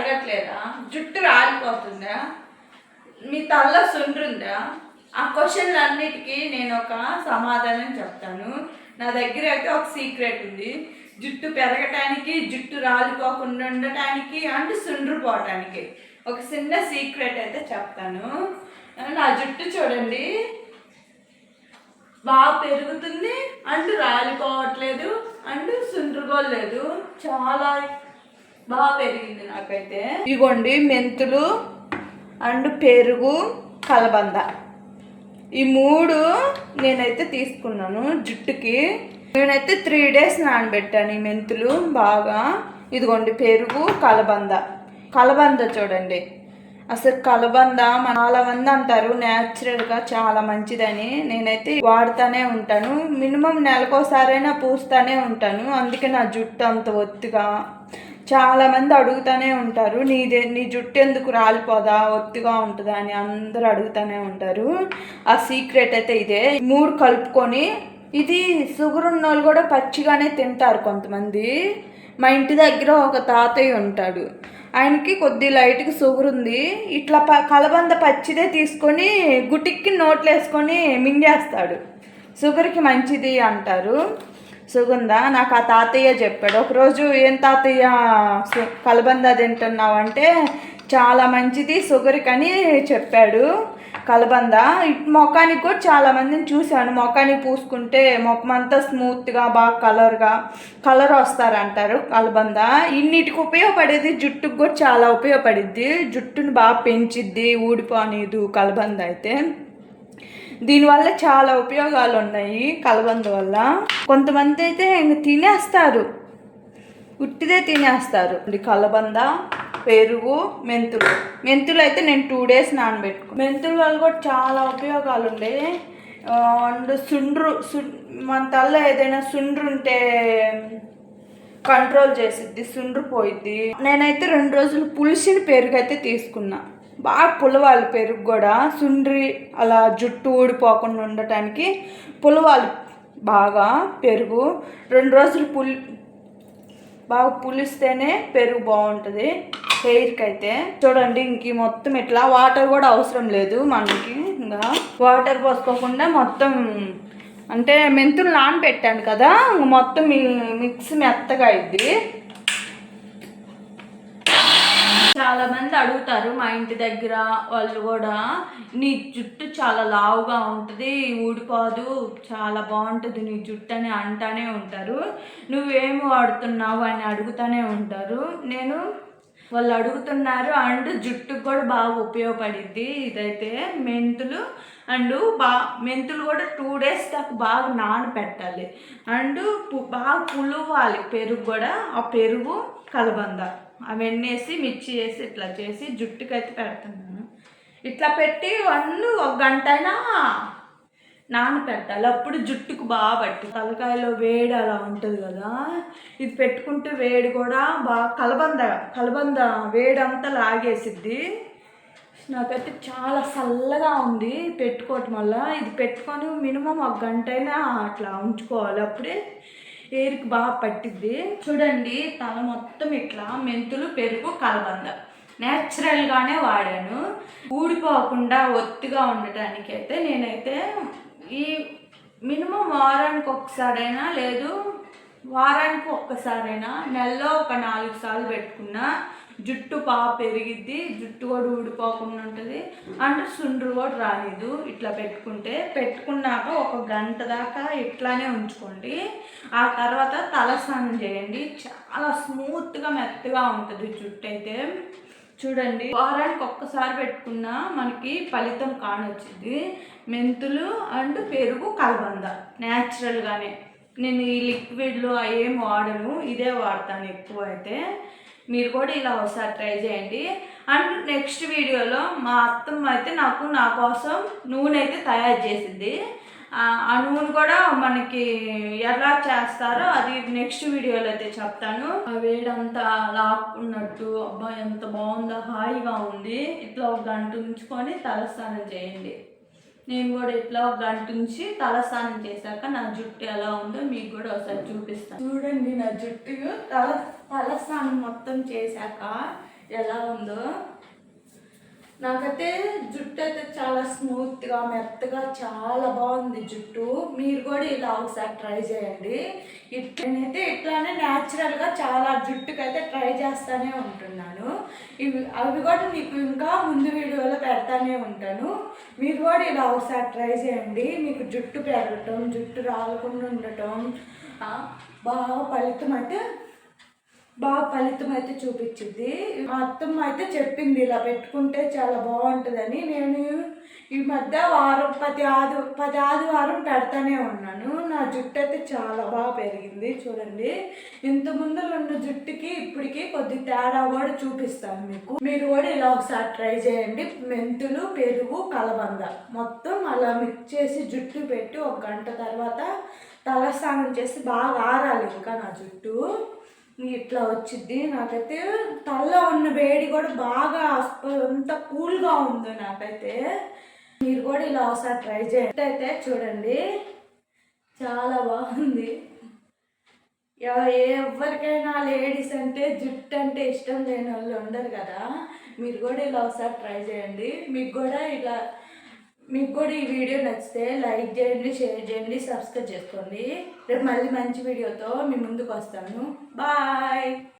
అడగట్లేదా? జుట్టు రాలిపోతుందా? మీ తల్ల సుండ్రుందా? ఆ క్వశ్చన్లన్నిటికీ నేను ఒక సమాధానం చెప్తాను. నా దగ్గర అయితే ఒక సీక్రెట్ ఉంది. జుట్టు పెరగటానికి జుట్టు రాలిపోకుండా ఉండటానికి అండ్ సుండ్రు పోవటానికి ఒక చిన్న సీక్రెట్ అయితే చెప్తాను. నా జుట్టు చూడండి. బాగా పెరుగుతుంది అండ్ రాలిపోవట్లేదు అండ్ సుండ్రుకోలేదు. చాలా బాగా పెరిగింది నాకైతే. ఇగోండి మెంతులు అండ్ పెరుగు కలబంద. ఈ మూడు నేనైతే తీసుకున్నాను జుట్టుకి. నేనైతే త్రీ డేస్ నానబెట్టాను ఈ మెంతులు బాగా. ఇదిగోండి పెరుగు కలబంద. కలబంద చూడండి. అసలు కలబంద మన చాలా మంది అంటారు న్యాచురల్గా చాలా మంచిదని. నేనైతే వాడుతూనే ఉంటాను. మినిమం నెలకోసారైనా పూస్తూనే ఉంటాను. అందుకే నా జుట్టు అంత ఒత్తిగా చాలామంది అడుగుతూనే ఉంటారు నీదే నీ జుట్టు ఎందుకు రాలిపోదా ఒత్తిగా ఉంటుందా అని అందరూ అడుగుతూనే ఉంటారు. ఆ సీక్రెట్ అయితే ఇదే మూడు కలుపుకొని ఇది షుగర్ ఉన్న వాళ్ళు కూడా పచ్చిగానే తింటారు కొంతమంది. మా ఇంటి దగ్గర ఒక తాతయ్య ఉంటాడు ఆయనకి కొద్ది లైట్గా షుగర్ ఉంది ఇట్లా ప కలబంద పచ్చిదే తీసుకొని గుటిక్కి నోట్లు వేసుకొని మింగేస్తాడు. షుగర్కి మంచిది అంటారు. సుగంధ నాకు ఆ తాతయ్య చెప్పాడు. ఒకరోజు ఏం తాతయ్య? కలబంద తింటున్నావు అంటే చాలా మంచిది షుగర్కి అని చెప్పాడు. కలబంద ఇట్ మొఖానికి కూడా చాలా మందిని చూశాను. మొఖానికి పూసుకుంటే మొఖం అంతా స్మూత్గా బాగా కలర్గా కలర్ వస్తారంటారు కలబంద. ఇన్నిటికి ఉపయోగపడేది? జుట్టుకు కూడా చాలా ఉపయోగపడిద్ది. జుట్టుని బాగా పెంచిద్ది ఊడిపోనేది కలబంద అయితే. దీనివల్ల చాలా ఉపయోగాలు ఉన్నాయి కలబంద వల్ల కొంతమంది అయితే ఇంక తినేస్తారు. ఉట్టిదే తినేస్తారు. కలబంద పెరుగు మెంతులు. మెంతులు అయితే నేను టూ డేస్ నానబెట్టుకో. మెంతుల వల్ల కూడా చాలా ఉపయోగాలు ఉండేవి అండ్ సుండ్రు సు మన తల్ల ఏదైనా సుండ్రు ఉంటే కంట్రోల్ చేసిద్ది సుండ్రు పోయిద్ది. నేనైతే రెండు రోజులు పులిసిన పెరుగు అయితే తీసుకున్నా. బాగా పులవాలి పెరుగు కూడా. సుండ్రి అలా జుట్టు ఊడిపోకుండా ఉండటానికి పులవాలి బాగా పెరుగు. రెండు రోజులు పులి బాగా పులిస్తేనే పెరుగు బాగుంటుంది. హెయిర్కి అయితే చూడండి ఇంక మొత్తం ఇట్లా వాటర్ కూడా అవసరం లేదు మనకి. ఇంకా వాటర్ పోసుకోకుండా మొత్తం అంటే మెంతులు నానబెట్టాను కదా మొత్తం మిక్స్ మెత్తగా అయింది చాలామంది అడుగుతారు మా ఇంటి దగ్గర వాళ్ళు కూడా నీ జుట్టు చాలా లావుగా ఉంటుంది ఊడిపోదు చాలా బాగుంటుంది నీ జుట్టు అని అంటానే ఉంటారు. నువ్వేమి వాడుతున్నావు? అని అడుగుతానే ఉంటారు. నేను వాళ్ళు అడుగుతున్నారు అండ్ జుట్టుకు కూడా బాగా ఉపయోగపడింది ఇదైతే మెంతులు అండ్ బా మెంతులు కూడా టూ డేస్ దాకా బాగా నానబెట్టాలి అండ్ బాగా పులువాలి పెరుగు కూడా ఆ పెరుగు కలబంద. అవన్నీ వేసి మిర్చి వేసి ఇట్లా చేసి జుట్టుకైతే పెడుతున్నాను. ఇట్లా పెట్టి వన్ ఒక గంట అయినా నానపెట్టాలి. అప్పుడు జుట్టుకు బాగా పట్టి తలకాయలో వేడి అలా ఉంటుంది కదా. ఇది పెట్టుకుంటే వేడి కూడా బాగా కలబంద కలబంద వేడి అంతా లాగేసిద్ది. నాకైతే చాలా చల్లగా ఉంది పెట్టుకోవటం వల్ల. ఇది పెట్టుకొని మినిమం ఒక గంట అయినా అట్లా ఉంచుకోవాలి. అప్పుడే హెయిర్కి బాగా పట్టిద్ది. చూడండి తల మొత్తం ఇట్లా మెంతులు పెరుగు కలబంద. నేచురల్గానే వాడాను. ఊడిపోకుండా ఒత్తిగా ఉండటానికి అయితే నేనైతే ఈ మినిమం వారానికి ఒకసారైనా లేదు వారానికి ఒక్కసారైనా నెలలో ఒక నాలుగు సార్లు పెట్టుకున్నా జుట్టు బాగా పెరిగిద్ది జుట్టు కూడా ఊడిపోకుండా ఉంటుంది. అండ్ సుండ్రు కూడా రాలేదు. ఇట్లా పెట్టుకుంటే పెట్టుకున్నాక ఒక గంట దాకా ఇట్లానే ఉంచుకోండి. ఆ తర్వాత తలస్నానం చేయండి. చాలా స్మూత్గా మెత్తగా ఉంటుంది జుట్టు అయితే. చూడండి. వారానికి ఒక్కసారి పెట్టుకున్నా మనకి ఫలితం కానొచ్చింది మెంతులు అండ్ పెరుగు కలబంద. న్యాచురల్గానే నేను ఈ లిక్విడ్లు ఏం వాడను. ఇదే వాడతాను ఎక్కువ అయితే. మీరు కూడా ఇలా ఒకసారి ట్రై చేయండి. అండ్ నెక్స్ట్ వీడియోలో మా అత్తమ్మ అయితే నాకు నా కోసం నూనె అయితే తయారు చేసింది. ఆ నూనె కూడా మనకి ఎలా చేస్తారో అది నెక్స్ట్ వీడియోలో అయితే చెప్తాను. ఆ వేడంతా లాక్కున్నట్టు అబ్బా ఎంత బాగుందో హాయిగా ఉంది. ఇట్లా ఒక గంట ఉంచుకొని తలస్నానం చేయండి. నేను కూడా ఇట్లా ఒక గంట ఉంచి తలస్నానం చేశాక నా జుట్టు ఎలా ఉందో మీకు కూడా ఒకసారి చూపిస్తాను. చూడండి నా జుట్టు తల తలస్నానం మొత్తం చేశాక ఎలా ఉందో. నాకైతే జుట్టు అయితే చాలా స్మూత్గా మెత్తగా చాలా బాగుంది జుట్టు. మీరు కూడా ఇలా ఒకసారి ట్రై చేయండి. ఇట్- నేనైతే ఇట్లానే న్యాచురల్గా చాలా జుట్టుకైతే ట్రై చేస్తూనే ఉంటున్నాను. ఇవి అవి కూడా మీకు ఇంకా ముందు వీడియోలో పెడతానే ఉంటాను. మీరు కూడా ఇలా ఒకసారి ట్రై చేయండి. మీకు జుట్టు పెరగటం జుట్టు రాలకుండా ఉండటం బాగా ఫలితం అయితే బాగా ఫలితం అయితే చూపించింది. మా అత్తమ్మ అయితే చెప్పింది ఇలా పెట్టుకుంటే చాలా బాగుంటుందని. నేను ఈ మధ్య వారం పది ఆది పది ఆదివారం పెడతానే ఉన్నాను. నా జుట్టు అయితే చాలా బాగా పెరిగింది చూడండి. ఇంత ఉన్న జుట్టుకి ఇప్పటికి కొద్ది తేడా కూడా చూపిస్తాను మీకు. మీరు కూడా ఇలా ఒకసారి ట్రై చేయండి. మెంతులు పెరుగు కలబంద మొత్తం అలా మిక్స్ చేసి జుట్టు పెట్టి ఒక గంట తర్వాత తలస్నానం చేసి బాగా ఆరాలి ఇంకా నా జుట్టు. ఇట్లా వచ్చింది నాకైతే తలలో ఉన్న వేడి కూడా బాగా అంత కూల్గా ఉంది నాకైతే. మీరు కూడా ఇలా ఒకసారి ట్రై చేయండి. అయితే చూడండి. చాలా బాగుంది. ఎవరికైనా లేడీస్ అంటే జుట్టు అంటే ఇష్టం లేని వాళ్ళు ఉండరు కదా. మీరు కూడా ఇలా ఒకసారి ట్రై చేయండి. మీకు కూడా ఇలా మీకు కూడా ఈ వీడియో నచ్చితే లైక్ చేయండి షేర్ చేయండి సబ్స్క్రైబ్ చేసుకోండి. రేపు మళ్ళీ మంచి వీడియోతో మీ ముందుకు వస్తాను. బాయ్!